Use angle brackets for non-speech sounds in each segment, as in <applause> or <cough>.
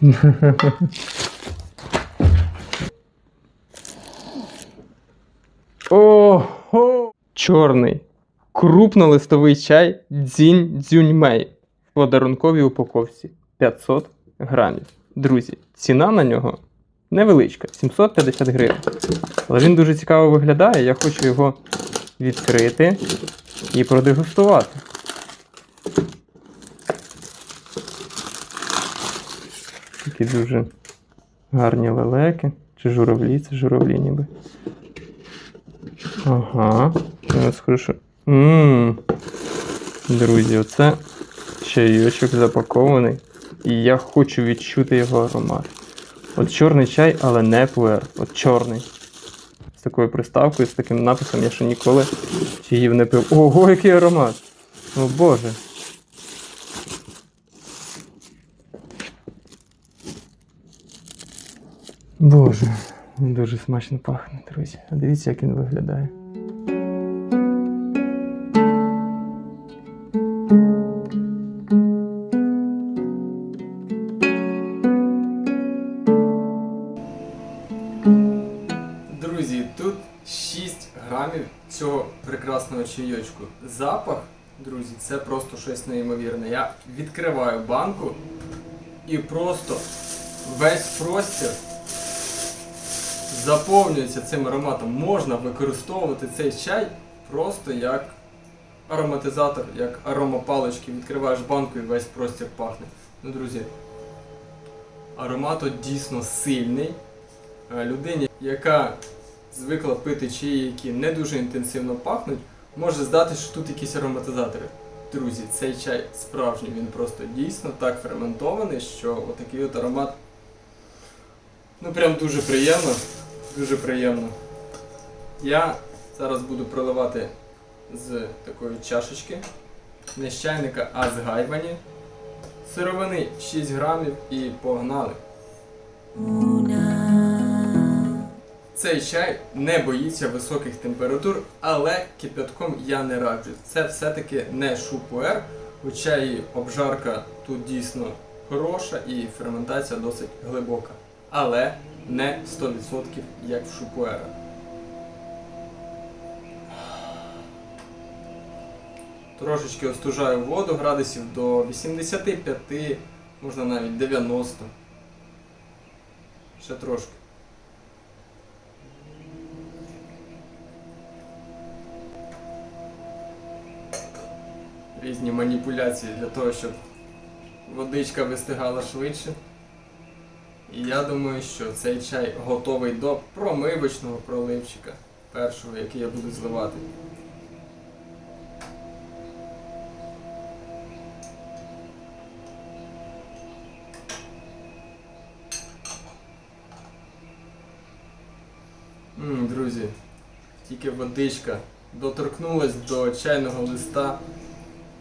<laughs> Ого! Чорний. Крупнолистовий чай дзінь дзюньмей в подарунковій упаковці 500 грамів. Друзі, ціна на нього невеличка 750 гривень. Але він дуже цікаво виглядає. Я хочу його відкрити і продегустувати. Такі дуже гарні лелеки. Чи журавлі? Це журавлі ніби. Ага. У нас хорошо. Ммм. Друзі, оце чайочок запакований. І я хочу відчути його аромат. От чорний чай, але не пуер. От чорний. З такою приставкою, з таким написом я ще ніколи чаїв не пив. Ого, який аромат! О Боже. Боже, дуже смачно пахне, друзі. А дивіться, як він виглядає. Друзі, тут 6 грамів цього прекрасного чайочку. Запах, друзі, це просто щось неймовірне. Я відкриваю банку і просто весь простір заповнюється цим ароматом. Можна використовувати цей чай просто як ароматизатор, як аромапалички. Відкриваєш банку і весь простір пахне. Ну, друзі, аромат дійсно сильний. Людині, яка звикла пити чаї, які не дуже інтенсивно пахнуть, може здати, що тут якісь ароматизатори. Друзі, цей чай справжній, він просто дійсно так ферментований, що отакий от аромат. Ну прям дуже приємно. Дуже приємно. Я зараз буду проливати з такої чашечки. Не з чайника, а з. Сировини 6 грамів і погнали. Цей чай не боїться високих температур, але кипятком я не раджу. Це все-таки не шупуер, хоча і обжарка тут дійсно хороша і ферментація досить глибока. Але не 100% як в шупуера. Трошечки остужаю воду градусів до 85, можна навіть 90. Ще трошки. Різні маніпуляції для того, щоб водичка вистигала швидше. І я думаю, що цей чай готовий до промивочного проливчика, першого, який я буду зливати. Ммм, друзі, тільки водичка доторкнулась до чайного листа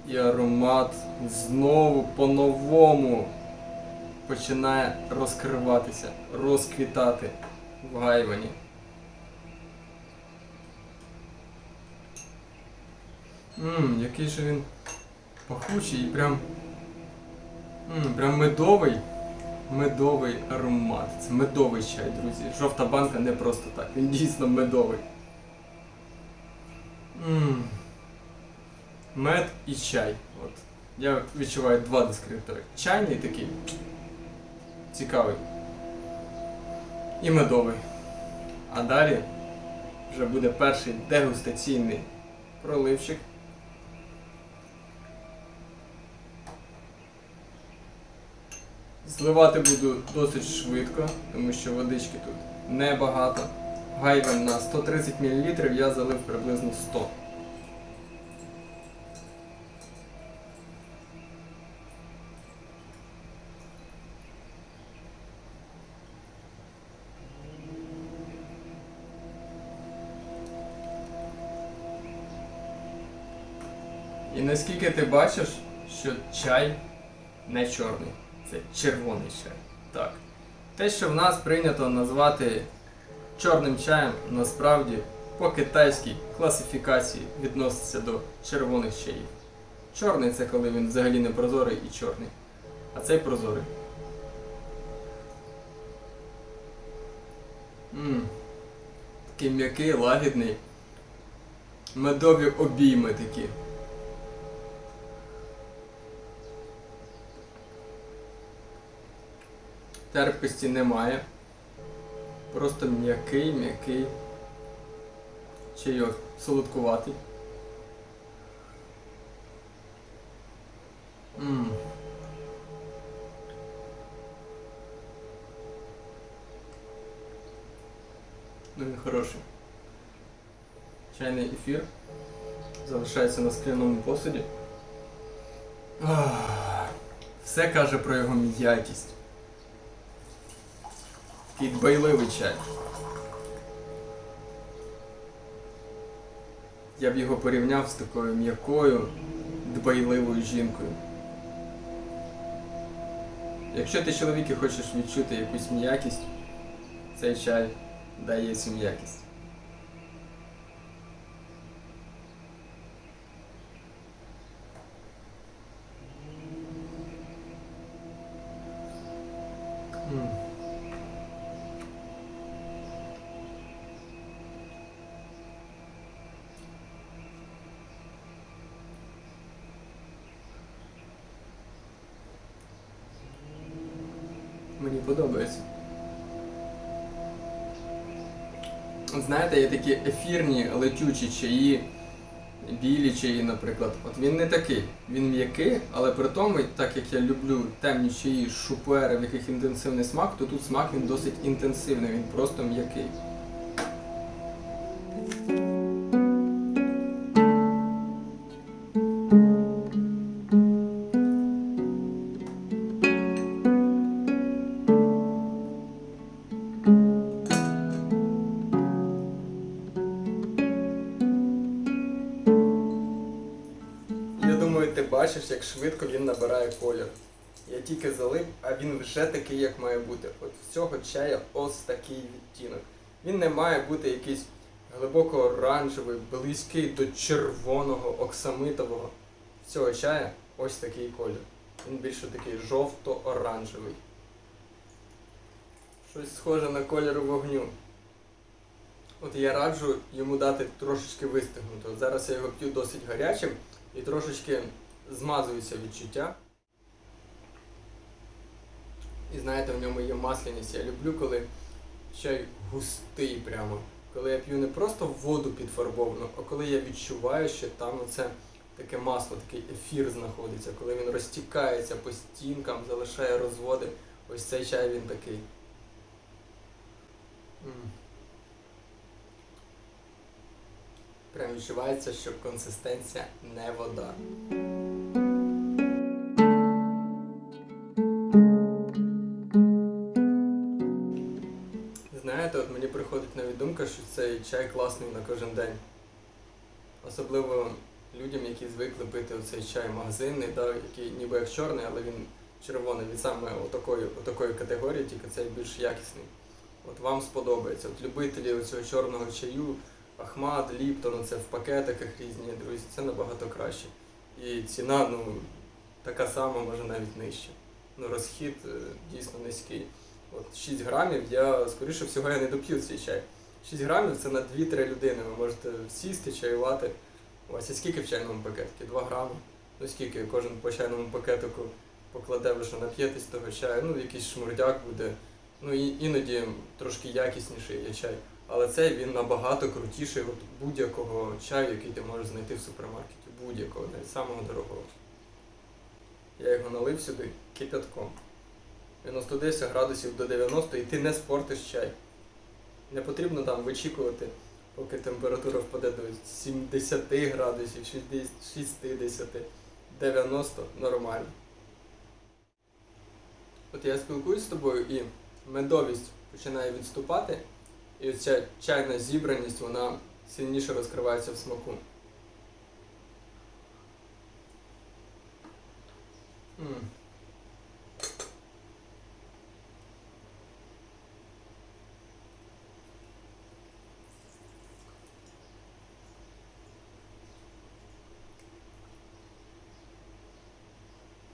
і аромат знову по-новому починає розкриватися, розквітати в гайвані. Ммм, який же він пахучий і прям. Ммм, прям медовий. Медовий аромат. Це медовий чай, друзі. Жовта банка не просто так. Він дійсно медовий. Ммм. Мед і чай. От. Я відчуваю два дескриптори. Чайний такий. Цікавий. І медовий. А далі вже буде перший дегустаційний проливчик. Зливати буду досить швидко, тому що водички тут небагато. Гайвен на 130 мл я залив приблизно 100. І наскільки ти бачиш, що чай не чорний, це червоний чай. Так. Те, що в нас прийнято назвати чорним чаєм, насправді по китайській класифікації відноситься до червоних чаїв. Чорний це коли він взагалі не прозорий і чорний. А цей прозорий. Ммм. Такий м'який, лагідний. Медові обійми такі. Терпкості немає. Просто м'який, м'який. Чайок солодкуватий. Ммм. Ну він хороший. Чайний ефір. Залишається на скляному посуді. Все каже про його м'якість. Такий дбайливий чай. Я б його порівняв з такою м'якою, дбайливою жінкою. Якщо ти чоловік і хочеш відчути якусь м'якість, цей чай дає цю м'якість. Подобається. Знаєте, є такі ефірні летючі чаї, білі чаї, наприклад. От він не такий. Він м'який, але при тому, так як я люблю темні чаї, шупери, в яких інтенсивний смак, то тут смак він досить інтенсивний, він просто м'який. Бачиш, як швидко він набирає колір. Я тільки залив, а він вже такий, як має бути. От в цього чая ось такий відтінок. Він не має бути якийсь глибоко оранжевий, близький до червоного, оксамитового. Цього чая ось такий колір. Він більше такий жовто-оранжевий. Щось схоже на кольор вогню. От я раджу йому дати трошечки вистигнути. От зараз я його п'ю досить гарячим і трошечки змазуються відчуття. І знаєте, в ньому є масляність. Я люблю, коли чай густий прямо. Коли я п'ю не просто воду підфарбовану, а коли я відчуваю, що там оце таке масло, такий ефір знаходиться, коли він розтікається по стінкам, залишає розводи. Ось цей чай він такий. Прям відчувається, що консистенція не вода. Що цей чай класний на кожен день. Особливо людям, які звикли пити оцей чай магазинний, да, який ніби як чорний, але він червоний від саме отакої, отакої категорії, тільки цей більш якісний. От вам сподобається. От любителі цього чорного чаю, Ахмад, Ліптон, це в пакетиках різні, друзі, це набагато краще. І ціна, ну, така сама, може навіть нижча. Ну, розхід е, дійсно низький. От 6 грамів я, скоріше всього, я не доп'ю цей чай. 6 грамів це на 2-3 людини. Ви можете сісти, чаювати. У вас є скільки в чайному пакетику? 2 грами. Ну скільки кожен по чайному пакетику покладе, ви що нап'єтесь того чаю, ну якийсь шмурдяк буде. Ну і іноді трошки якісніший є чай. Але цей він набагато крутіший от будь-якого чаю, який ти можеш знайти в супермаркеті. Будь-якого, навіть самого дорогого. Я його налив сюди кипятком. Він на 110 градусів до 90 і ти не спортиш чай. Не потрібно там вичікувати, поки температура впаде до 70 градусів, 60, 90 нормально. От я спілкуюсь з тобою і медовість починає відступати, і оця чайна зібраність, вона сильніше розкривається в смаку. М.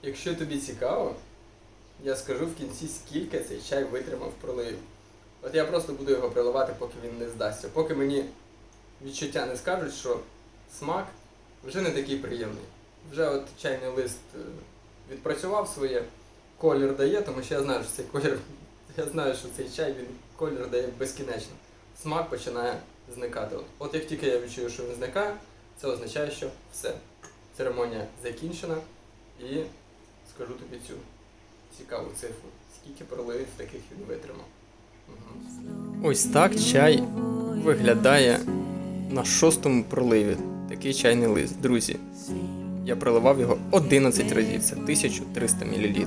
Якщо тобі цікаво, я скажу в кінці, скільки цей чай витримав проливів. От я просто буду його приливати, поки він не здасться. Поки мені відчуття не скажуть, що смак вже не такий приємний. Вже от чайний лист е, відпрацював своє, колір дає, тому що я знаю, що цей колір, <laughs> я знаю, що цей чай він колір дає безкінечно. Смак починає зникати. От, от як тільки я відчую, що він зникає, це означає, що все. Церемонія закінчена і скажу тобі цю цікаву цифру. Скільки проливів таких він витримав. Ось так чай виглядає на шостому проливі. Такий чайний лист, друзі. Я проливав його 11 разів, це 1300 мл.